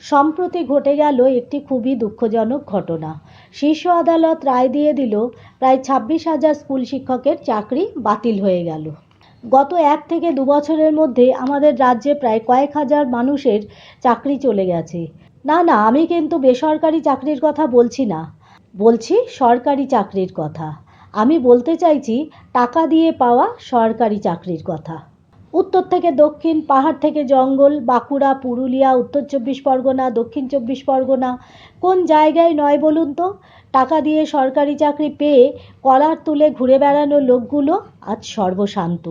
সম্প্রতি ঘটে গেল একটি খুবই দুঃখজনক ঘটনা। শীর্ষ আদালত রায় দিয়ে দিল, প্রায় ছাব্বিশ হাজার স্কুল শিক্ষকের চাকরি বাতিল হয়ে গেল। গত এক থেকে দু বছরের মধ্যে আমাদের রাজ্যে প্রায় কয়েক হাজার মানুষের চাকরি চলে গেছে। না না, আমি কিন্তু বেসরকারি চাকরির কথা বলছি না। বলছি সরকারি চাকরির কথা। আমি বলতে চাইছি, টাকা দিয়ে পাওয়া সরকারি চাকরির কথা। উত্তর থেকে দক্ষিণ, পাহাড় থেকে জঙ্গল, বাঁকুড়া, পুরুলিয়া, উত্তর চব্বিশ পরগনা, দক্ষিণ চব্বিশ পরগনা। কোন জায়গায় নয় বলুন তো? টাকা দিয়ে সরকারি চাকরি পেয়ে কলার তুলে ঘুরে বেড়ানো লোকগুলো আজ সর্বশান্ত।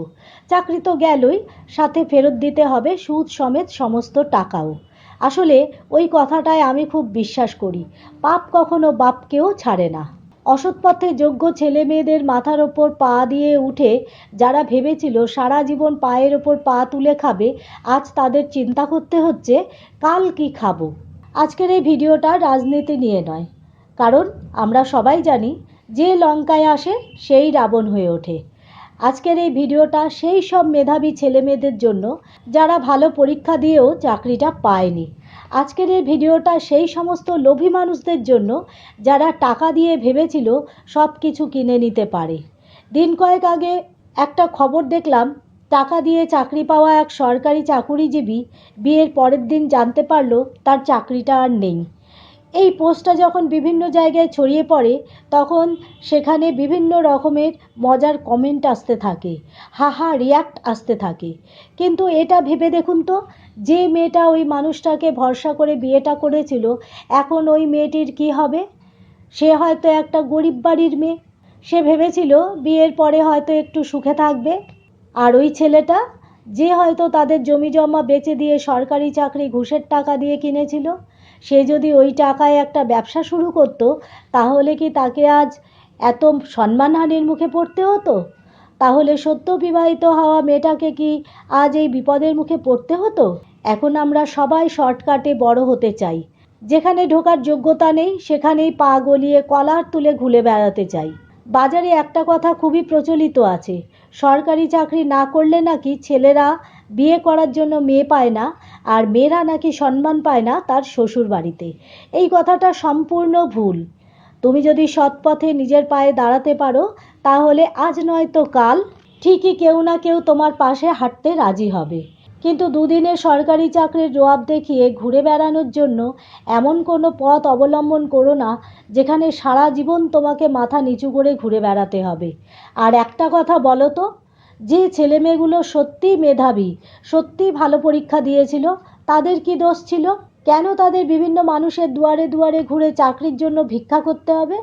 চাকরি তো গেলই, সাথে ফেরত দিতে হবে সুদ সমেত সমস্ত টাকাও। আসলে ওই কথাটায় আমি খুব বিশ্বাস করি, পাপ কখনো বাপকেও ছাড়ে না। অসৎ পথে যোগ্য ছেলে মেয়েদের মাথার ওপর পা দিয়ে উঠে যারা ভেবেছিল সারা জীবন পায়ের ওপর পা তুলে খাবে, আজ তাদের চিন্তা করতে হচ্ছে, কাল কি খাব? আজকের এই ভিডিওটা রাজনীতি নিয়ে নয়। কারণ আমরা সবাই জানি, যে লঙ্কায় আসে, সেই রাবণ হয়ে ওঠে। আজকের এই ভিডিওটা সেই সব মেধাবী ছেলে মেয়েদের জন্য যারা ভালো পরীক্ষা দিয়েও চাকরিটা পায়নি। আজকের এই ভিডিওটা সেই সমস্ত লোভী মানুষদের জন্য যারা টাকা দিয়ে ভেবেছিল সব কিছু কিনে নিতে পারে। দিন কয়েক আগে একটা খবর দেখলাম, টাকা দিয়ে চাকরি পাওয়া এক সরকারি চাকুরিজীবী বিয়ের পরের দিন জানতে পারল তার চাকরিটা আর নেই। এই পোস্টটা যখন বিভিন্ন জায়গায় ছড়িয়ে পড়ে, তখন সেখানে বিভিন্ন রকমের মজার কমেন্ট আসতে থাকে হা হা রিয়াক্ট আসতে থাকে। কিন্তু এটা ভেবে দেখুন তো, যে মেয়েটা ওই মানুষটাকে ভরসা করে বিয়েটা করেছিল, এখন ওই মেয়েটির কি হবে? সে হয়তো একটা গরিব বাড়ির মেয়ে। সে ভেবেছিল বিয়ের পরে হয়তো একটু সুখে থাকবে। আর ওই ছেলেটা যে হয়তো তাদের জমি জমা বেচে দিয়ে সরকারি চাকরি ঘুষের টাকা দিয়ে কিনেছিল, সে যদি ওই টাকায় একটা ব্যবসা শুরু করতো, তাহলে কি তাকে আজ এত সম্মানহানির মুখে পড়তে হতো? তাহলে সত্য বিবাহিত হওয়া মেয়েটাকে কি আজ এই বিপদের মুখে পড়তে হতো? এখন আমরা সবাই শর্টকাটে বড় হতে চাই। যেখানে ঢোকার যোগ্যতা নেই, সেখানেই পা গলিয়ে কলার তুলে ঘুরে বেড়াতে চাই। বাজারে একটা কথা খুবই প্রচলিত আছে সরকারি চাকরি না করলে নাকি ছেলেরা বিয়ে করার জন্য মেয়ে পায় না আর মেয়েরা নাকি সম্মান পায় না তার শ্বশুর বাড়িতে। এই কথাটা সম্পূর্ণ ভুল। তুমি যদি সৎ পথে নিজের পায়ে দাঁড়াতে পারো, তাহলে আজ নয়তো কাল। ঠিকই কেউ না কেউ তোমার পাশে হাঁটতে রাজি হবে। কিন্তু দুদিনের সরকারি চাকরির জবাব দেখিয়ে ঘুরে বেড়ানোর জন্য এমন কোনো পথ অবলম্বন করো না, যেখানে সারা জীবন তোমাকে মাথা নিচু করে ঘুরে বেড়াতে হবে। আর একটা কথা বলো তো, যে ছেলেমেয়েগুলো সত্যিই মেধাবী, সত্যিই ভালো পরীক্ষা দিয়েছিল, তাদের কি দোষ ছিল? কেন তাদের বিভিন্ন মানুষের দুয়ারে দুয়ারে ঘুরে চাকরির জন্য ভিক্ষা করতে হবে?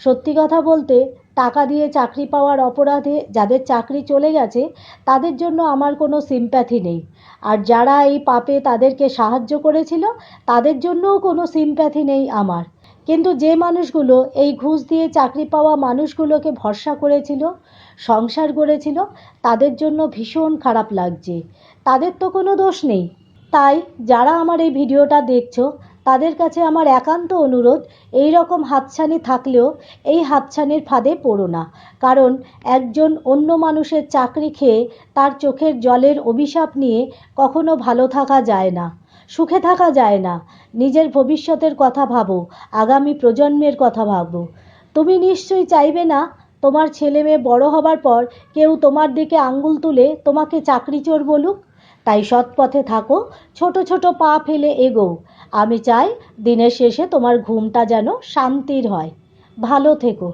সত্যি কথা বলতে, টাকা দিয়ে চাকরি পাওয়ার অপরাধে যাদের চাকরি চলে গেছে, তাদের জন্য আমার কোনো সিম্প্যাথি নেই। আর যারা এই পাপে তাদেরকে সাহায্য করেছিল, তাদের জন্যও কোনো সিম্প্যাথি নেই আমার। কিন্তু যে মানুষগুলো এই ঘুষ দিয়ে চাকরি পাওয়া মানুষগুলোকে ভরসা করেছিল, সংসার গড়েছিল, তাদের জন্য ভীষণ খারাপ লাগছে। তাদের তো কোনো দোষ নেই। তাই, যারা আমার এই ভিডিওটা দেখছ তাদের কাছে আমার একান্ত অনুরোধ, এই রকম হাতছানি থাকলেও এই হাতছানির ফাঁদে পড়ো না। কারণ একজন অন্য মানুষের চাকরি খেয়ে তার চোখের জলের অভিশাপ নিয়ে কখনো ভালো থাকা যায় না, সুখে থাকা যায় না। নিজের ভবিষ্যতের কথা ভাবো, আগামী প্রজন্মের কথা ভাবো। তুমি নিশ্চয়ই চাইবে না, তোমার ছেলে মেয়ে বড় হবার পর কেউ তোমার দিকে আঙ্গুল তুলে তোমাকে চাকরি চোর বলুক? তাই সৎপথে থাকো, ছোট ছোট পা ফেলে এগো। আমি চাই দিনের শেষে তোমার ঘুমটা যেন শান্তির হয়। ভালো থেকো।